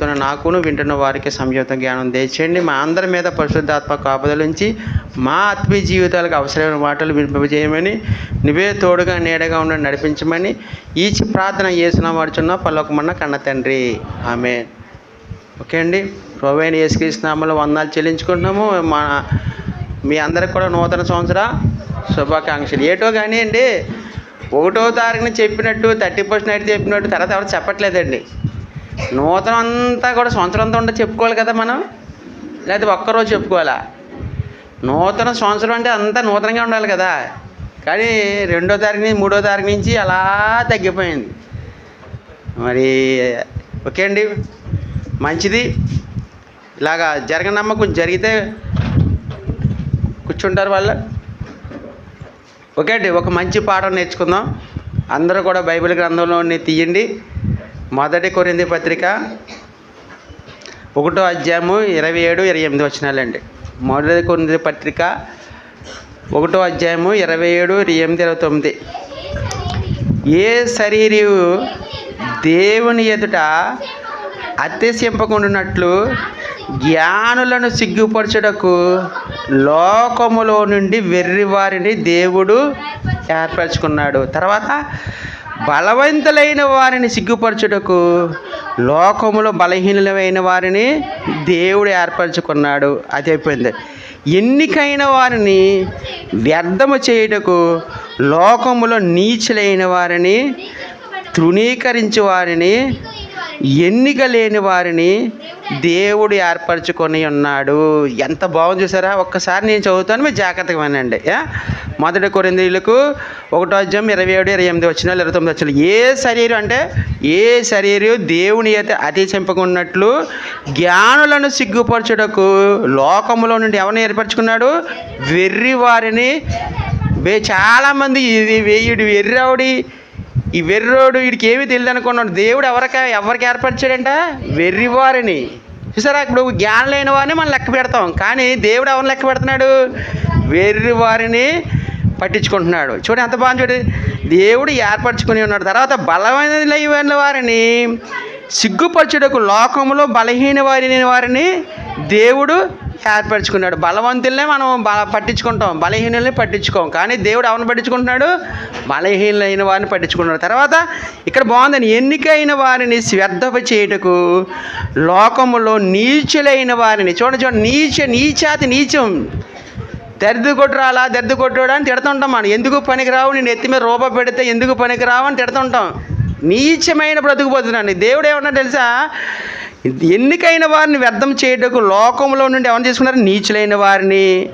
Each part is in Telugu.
చదువుతున్న నాకును వింటున్న వారికి సంయుక్త జ్ఞానం దయచేయండి. మా అందరి మీద పరిశుద్ధాత్మ కాపుదలుంచి మా ఆత్మీయ జీవితాలకు అవసరమైన మాటలు వినిపింపజేయమని నువ్వే తోడుగా నీడగా ఉండి నడిపించమని ఈచి ప్రార్థన చేసిన వాడుచున్న పల్లొకమన్న కన్న తండ్రి. ఆమె ఓకే అండి. ప్రొవైన్ యేసుకృష్ణామలో వందాలు చెల్లించుకుంటున్నాము. మా మీ అందరికి కూడా నూతన సంవత్సర శుభాకాంక్షలు. ఏటో కానీ అండి ఒకటో తారీఖున చెప్పినట్టు థర్టీ పర్సెంట్ అయితే చెప్పినట్టు తర్వాత ఎవరు చెప్పట్లేదండి. నూతనం అంతా కూడా సంవత్సరం అంతా ఉంటే చెప్పుకోవాలి కదా మనం? లేకపోతే ఒక్కరోజు చెప్పుకోవాలా? నూతన సంవత్సరం అంటే అంతా నూతనంగా ఉండాలి కదా. కానీ రెండో తారీఖు నుంచి మూడో తారీఖు నుంచి అలా తగ్గిపోయింది. మరి ఓకే అండి. మంచిది. ఇలాగా జరగనమ్మ కొంచెం జరిగితే కూర్చుంటారు వాళ్ళు. ఓకే అండి. ఒక మంచి పాఠం నేర్చుకుందాం. అందరూ కూడా బైబిల్ గ్రంథంలోని తీయండి. మొదటి కొరింది పత్రిక ఒకటో అధ్యాయము ఇరవై ఏడు ఇరవై ఎనిమిది వచ్చినాలండి మొదటి కొరింది పత్రిక ఒకటో అధ్యాయము ఇరవై ఏడు ఇరవై ఎనిమిది ఇరవై తొమ్మిది. ఏ శరీరు దేవుని ఎదుట అత్యసింపకుండానట్లు జ్ఞానులను సిగ్గుపరచుటకు లోకములో నుండి వెర్రివారిని దేవుడు ఏర్పరచుకున్నాడు. తర్వాత బలవంతులైన వారిని సిగ్గుపరచుటకు లోకములో బలహీనమైన వారిని దేవుడు ఏర్పరచుకున్నాడు. అది అయిపోయింది. ఎన్నికైన వారిని వ్యర్థము చేయుటకు లోకములో నీచులైన వారిని తృణీకరించే వారిని ఎన్నిక లేని వారిని దేవుడు ఏర్పరచుకొని ఉన్నాడు. ఎంత బాగుంది చూసారా? ఒక్కసారి నేను చదువుతాను మీరు జాగ్రత్తగా వినండి. మొదటి కొరిందీలకు ఒకటో అధ్యాయం ఇరవై ఏడు ఇరవై ఎనిమిది వచ్చిన ఇరవై తొమ్మిది వచ్చిన ఏ శరీరం అంటే ఏ శరీరం దేవుని అయితే అతి చెంపకున్నట్లు జ్ఞానులను సిగ్గుపరచుటకు లోకములో నుండి ఎవరిని ఏర్పరచుకున్నాడు? వెర్రి వారిని. చాలామంది ఇది వెయ్యుడు వెర్రావుడి ఈ వెర్రోడు వీడికి ఏమీ తెలియదు అనుకున్నాడు. దేవుడు ఎవరికి ఎవరికి ఏర్పరిచాడంట వెర్రివారిని చూసారా? ఇప్పుడు జ్ఞానం లేని వారిని మనం లెక్క పెడతాం. కానీ దేవుడు ఎవరిని లెక్క పెడుతున్నాడు? వెర్రి వారిని పట్టించుకుంటున్నాడు. చూడండి ఎంత బాగుంది చూడు. దేవుడు ఏర్పరచుకుని ఉన్నాడు. తర్వాత బలమైన వారిని సిగ్గుపరచుటకు లోకంలో బలహీన వారిని వారిని దేవుడు ఏర్పరచుకున్నాడు. బలవంతులనే మనం బల పట్టించుకుంటాం బలహీనుల్ని పట్టించుకోం. కానీ దేవుడు ఎవరిని పట్టించుకుంటున్నాడు? బలహీనులైన వారిని పట్టించుకుంటున్నాడు. తర్వాత ఇక్కడ బాగుందని ఎన్నికైన వారిని శ్రద్ధప చేయుటకు లోకములో నీచులైన వారిని చూడండి చూడండి నీచ నీచాతి నీచం. దరిద్ర కొట్టురాలా దరిద్ర కొట్టురా అని తిడుతుంటాం మనం. ఎందుకు పనికిరావు? నేను ఎత్తి మీద రూప పెడితే ఎందుకు పనికిరావు అని తిడుతుంటాం నీచమైన బ్రతుకుపోతున్నాను దేవుడు ఏమన్నా తెలుసా? ఎన్నికైన వారిని వ్యర్థం చేయటకు లోకంలో నుండి ఎవరిని తీసుకున్నారు? నీచులైన వారిని.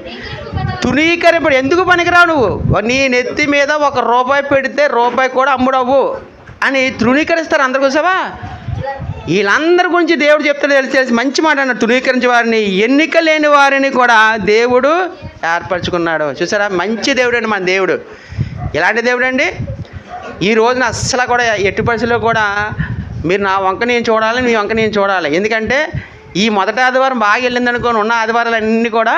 తునీకరింపడు ఎందుకు పనికిరావు నువ్వు? నీ నెత్తి మీద ఒక రూపాయి పెడితే రూపాయి కూడా అమ్ముడవు అని తృణీకరిస్తారు అందరు చూసావా? వీళ్ళందరి గురించి దేవుడు చెప్తాడు తెలిసి తెలిసి. మంచి మాట అన్నాడు. తృణీకరించే వారిని ఎన్నిక లేని వారిని కూడా దేవుడు ఏర్పరచుకున్నాడు. చూసారా? మంచి దేవుడు అండి మన దేవుడు. ఎలాంటి దేవుడు అండి? ఈ రోజున అస్సలు కూడా ఎట్టి పరిస్థితుల్లో కూడా మీరు నా వంక నేను చూడాలి మీ వంక నేను చూడాలి. ఎందుకంటే ఈ మొదటి ఆదివారం బాగా వెళ్ళింది అనుకోని ఉన్న ఆదివారాలు అన్నీ కూడా